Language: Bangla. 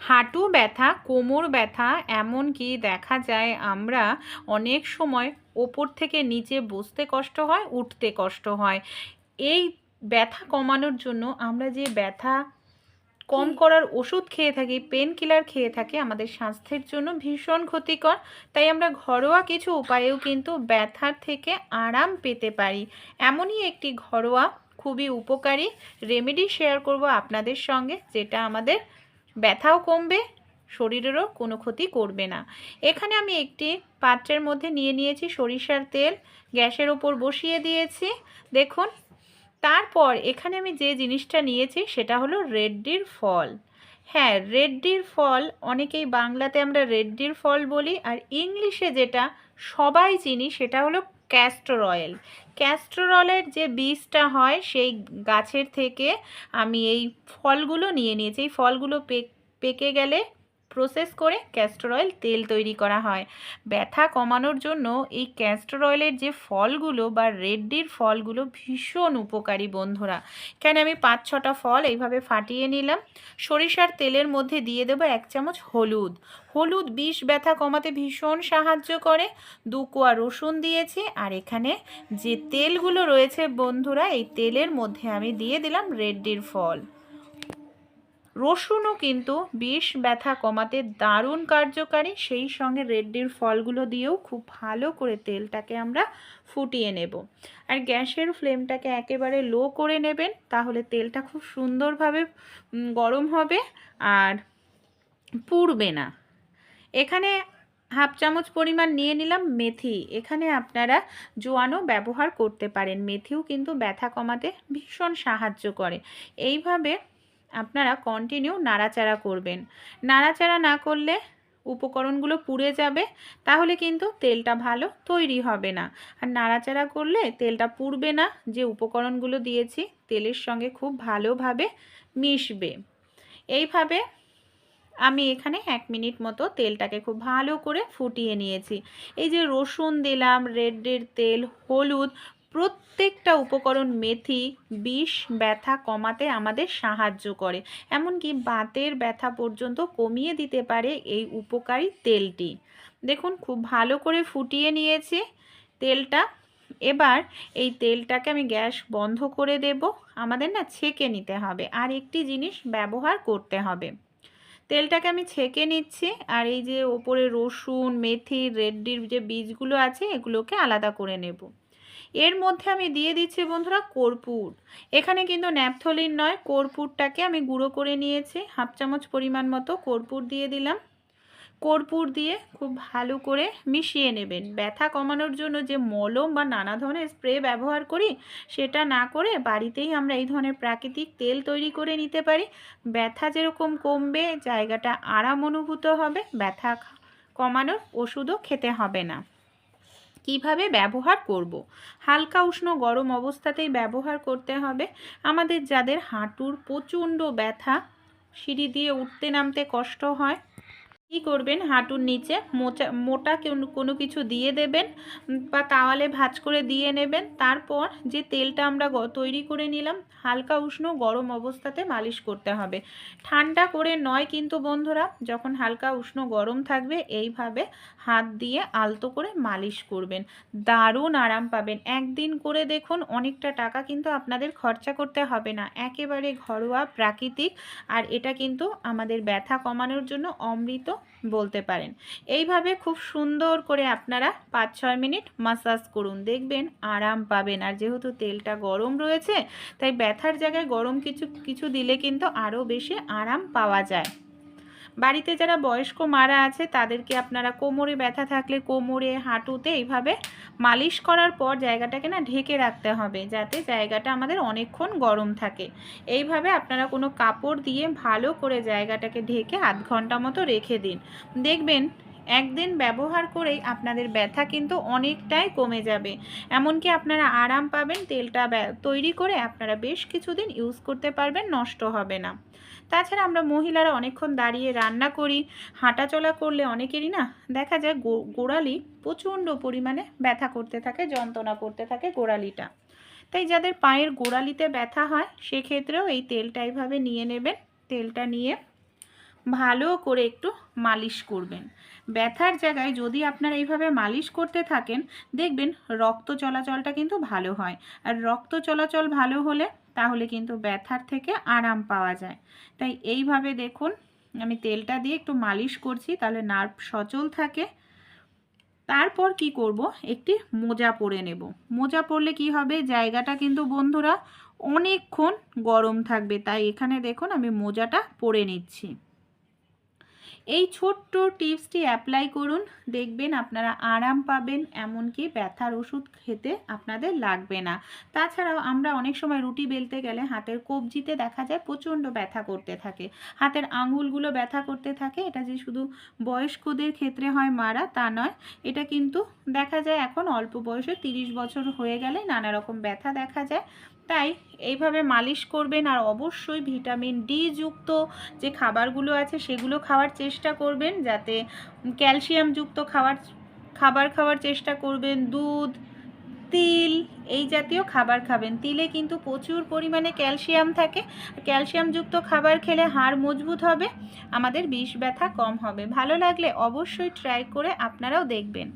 হাঁটু ব্যথা কোমর ব্যথা এমনকি দেখা যায় আমরা অনেক সময় ওপর থেকে নিচে বসতে কষ্ট হয় উঠতে কষ্ট হয়। এই ব্যথা কমানোর জন্য আমরা যে ব্যথা কম করার ওষুধ খেয়ে থাকি পেন কিলার খেয়ে থাকি আমাদের স্বাস্থ্যের জন্য ভীষণ ক্ষতিকর। তাই আমরা ঘরোয়া কিছু উপায়েও কিন্তু ব্যথার থেকে আরাম পেতে পারি। এমনই একটি ঘরোয়া খুবই উপকারী রেমেডি শেয়ার করব আপনাদের সঙ্গে যেটা আমাদের ব্যথাও কমবে, শরীরেরও কোনো ক্ষতি করবে না। এখানে আমি একটি পাত্রের মধ্যে নিয়ে নিয়েছি সরিষার তেল, গ্যাসের ওপর বসিয়ে দিয়েছি। দেখুন, তারপর এখানে আমি যে জিনিসটা নিয়েছি সেটা হলো রেডডির ফল। হ্যাঁ রেডডির ফল, অনেকেই বাংলাতে আমরা রেডডির ফল বলি, আর ইংলিশে যেটা সবাই চিনি সেটা হলো ক্যাস্টর অয়েল ক্যাস্টর অয়েলের যে বীজটা হয়, সেই গাছের থেকে আমি এই ফলগুলো নিয়ে নিয়েছি। এই ফলগুলো পেকে গেলে প্রসেস করে ক্যাস্টর অয়েল তেল তৈরি করা হয়। ব্যথা কমানোর জন্য এই ক্যাস্টর অয়েলের যে ফলগুলো বা রেড্ডির ফলগুলো ভীষণ উপকারী বন্ধুরা। কেন আমি পাঁচ ছটা ফল এইভাবে ফাটিয়ে নিলাম। সরিষার তেলের মধ্যে দিয়ে দেবো এক চামচ হলুদ। হলুদ বিষ ব্যথা কমাতে ভীষণ সাহায্য করে। দু কোয়া রসুন দিয়েছি আর এখানে যে তেলগুলো রয়েছে বন্ধুরা, এই তেলের মধ্যে আমি দিয়ে দিলাম রেড্ডির ফল। রসুনও কিন্তু বিষ ব্যথা কমাতে দারুণ কার্যকারী। সেই সঙ্গে রেডডির ফলগুলো দিয়েও খুব ভালো করে তেলটাকে আমরা ফুটিয়ে নেব। আর গ্যাসের ফ্লেমটাকে একেবারে লো করে নেবেন, তাহলে তেলটা খুব সুন্দরভাবে গরম হবে আর পুড়বে না। এখানে হাফ চামচ পরিমাণ নিয়ে নিলাম মেথি। এখানে আপনারা জোয়ানও ব্যবহার করতে পারেন। মেথিও কিন্তু ব্যথা কমাতে ভীষণ সাহায্য করে। এইভাবে আপনারা কন্টিনিউ নাড়াচাড়া করবেন। নাড়াচাড়া না করলে উপকরণগুলো পুড়ে যাবে, তাহলে কিন্তু তেলটা ভালো তৈরি হবে না। আর নাড়াচাড়া করলে তেলটা পুড়বে না, যে উপকরণগুলো দিয়েছি তেলের সঙ্গে খুব ভালোভাবে মিশবে। এইভাবে আমি এখানে এক মিনিট মতো তেলটাকে খুব ভালো করে ফুটিয়ে নিয়েছি। এই যে রসুন দিলাম রেডের তেল, হলুদ প্রত্যেকটা উপকরণ মেথি, বিষ, ব্যথা কমাতে আমাদের সাহায্য করে। এমনকি বাতের ব্যথা পর্যন্ত কমিয়ে দিতে পারে এই উপকারী তেলটি। দেখুন, খুব ভালো করে ফুটিয়ে নিয়েছি তেলটা। এবার এই তেলটাকে আমি গ্যাস বন্ধ করে দেব। আমাদের না ছেঁকে নিতে হবে আর একটি জিনিস ব্যবহার করতে হবে। তেলটাকে আমি ছেঁকে নিচ্ছি আর এই যে ওপরে রসুন, মেথি, রেডডির যে বীজগুলো আছে এগুলোকে আলাদা করে নেব। এর মধ্যে আমি দিয়ে দিচ্ছি বন্ধুরা কর্পূর। এখানে কিন্তু ন্যাপথলিন নয়, কর্পূরটাকে আমি গুঁড়ো করে নিয়েছি, হাফ চামচ পরিমাণ মতো কর্পূর দিয়ে দিলাম। কর্পূর দিয়ে খুব ভালো করে মিশিয়ে নেবেন। ব্যথা কমানোর জন্য যে মলম বা নানা ধরনের স্প্রে ব্যবহার করি, সেটা না করে বাড়িতেই আমরা এই ধরনের প্রাকৃতিক তেল তৈরি করে নিতে পারি। ব্যথা যেরকম কমবে, জায়গাটা আরাম অনুভূত হবে, ব্যথা কমানোর ওষুধও খেতে হবে না। কীভাবে ব্যবহার করব। হালকা উষ্ণ গরম অবস্থাতেই ব্যবহার করতে হবে আমাদের যাদের হাঁটুর প্রচণ্ড ব্যথা, সিঁড়ি দিয়ে উঠতে নামতে কষ্ট হয় কী করবেন? হাঁটুর নিচে মোচা, মোটা কোনো কিছু দিয়ে দেবেন বা তাওয়ালে ভাজ করে দিয়ে নেবেন। তারপর যে তেলটা আমরা তৈরি করে নিলাম, হালকা উষ্ণ গরম অবস্থাতে মালিশ করতে হবে। ঠান্ডা করে নয় কিন্তু বন্ধুরা, যখন হালকা উষ্ণ গরম থাকবে, এইভাবে হাত দিয়ে আলতো করে মালিশ করবেন। দারুণ আরাম পাবেন। একদিন করে দেখুন, অনেকটা টাকা কিন্তু আপনাদের খরচা করতে হবে না। একেবারে ঘরোয়া প্রাকৃতিক, আর এটা কিন্তু আমাদের ব্যথা কমানোর জন্য অমৃত বলতে পারেন। এইভাবে খুব সুন্দর করে আপনারা পাঁচ ছয় মিনিট মাসাজ করুন। দেখবেন আরাম পাবেন। আর যেহেতু তেলটা গরম রয়েছে, তাই ব্যথার জায়গায় গরম কিছু কিছু দিলে কিন্তু আরও বেশি আরাম পাওয়া যায়। বাড়িতে যারা বয়স্ক মারা আছে, তাদেরকে আপনারা কোমরে ব্যথা থাকলে কোমরে, হাঁটুতে এইভাবে মালিশ করার পর জায়গাটাকে না ঢেকে রাখতে হবে, যাতে জায়গাটা আমাদের অনেকক্ষণ গরম থাকে। এইভাবে আপনারা কোনো কাপড় দিয়ে ভালো করে জায়গাটাকে ঢেকে আধ ঘণ্টা মতো রেখে দিন। দেখবেন একদিন ব্যবহার করেই আপনাদের ব্যথা কিন্তু অনেকটাই কমে যাবে। এমনকি আপনারা আরাম পাবেন, তেলটা তৈরি করে আপনারা বেশ কিছুদিন ইউজ করতে পারবেন, নষ্ট হবে না। তাছাড়া আমরা মহিলারা অনেকক্ষণ দাঁড়িয়ে রান্না করি, হাঁটাচলা করলে অনেকেরই না দেখা যায় গোড়ালি প্রচণ্ড পরিমাণে ব্যথা করতে থাকে, যন্ত্রণা করতে থাকে গোড়ালিটা। তাই যাদের পায়ের গোড়ালিতে ব্যথা হয়, সেক্ষেত্রেও এই তেলটা এইভাবে নিয়ে নেবেন। তেলটা নিয়ে ভালো করে একটু মালিশ করবেন। ব্যথার জায়গায় যদি আপনারা এইভাবে মালিশ করতে থাকেন, দেখবেন রক্ত চলাচলটা কিন্তু ভালো হয়। আর রক্ত চলাচল ভালো হলে তাহলে কিন্তু ব্যথার থেকে আরাম পাওয়া যায়। তাই এইভাবে দেখুন, আমি তেলটা দিয়ে একটু মালিশ করছি, তাহলে নার্ভ সচল থাকে। তারপর কি করব? একটি মোজা পরে নেব। মোজা পরলে কি হবে? জায়গাটা কিন্তু বন্ধুরা অনেকক্ষণ গরম থাকবে। তাই এখানে দেখুন, আমি মোজাটা পরে নিচ্ছি। এই ছোট্ট টিপসটি অ্যাপ্লাই করুন, দেখবেন আপনারা আরাম পাবেন, এমনকি ব্যথার ওষুধ খেতে আপনাদের লাগবে না। তাছাড়াও আমরা অনেক সময় রুটি বেলতে গেলে হাতের কবজিতে দেখা যায় প্রচণ্ড ব্যথা করতে থাকে। হাতের আঙুলগুলো ব্যথা করতে থাকে, এটা যে শুধু বয়স্কদের ক্ষেত্রে হয় মারা, তা নয়, এটা কিন্তু দেখা যায় এখন অল্প বয়সে তিরিশ বছর হয়ে গেলে নানা রকম ব্যথা দেখা যায়। তাই এইভাবে মালিশ করবেন আর অবশ্যই ভিটামিন ডি যুক্ত যে খাবারগুলো আছে সেগুলো খাওয়ার চেষ্টা করবেন যাতে ক্যালসিয়ামযুক্ত খাবার খাবার খাওয়ার চেষ্টা করবেন, দুধ, তিল এই জাতীয় খাবার খাবেন। তিলে কিন্তু প্রচুর পরিমাণে ক্যালসিয়াম থাকে। ক্যালসিয়ামযুক্ত খাবার খেলে হাড় মজবুত হবে, আমাদের বিষ ব্যথা কম হবে। ভালো লাগলে অবশ্যই ট্রাই করে আপনারাও দেখবেন।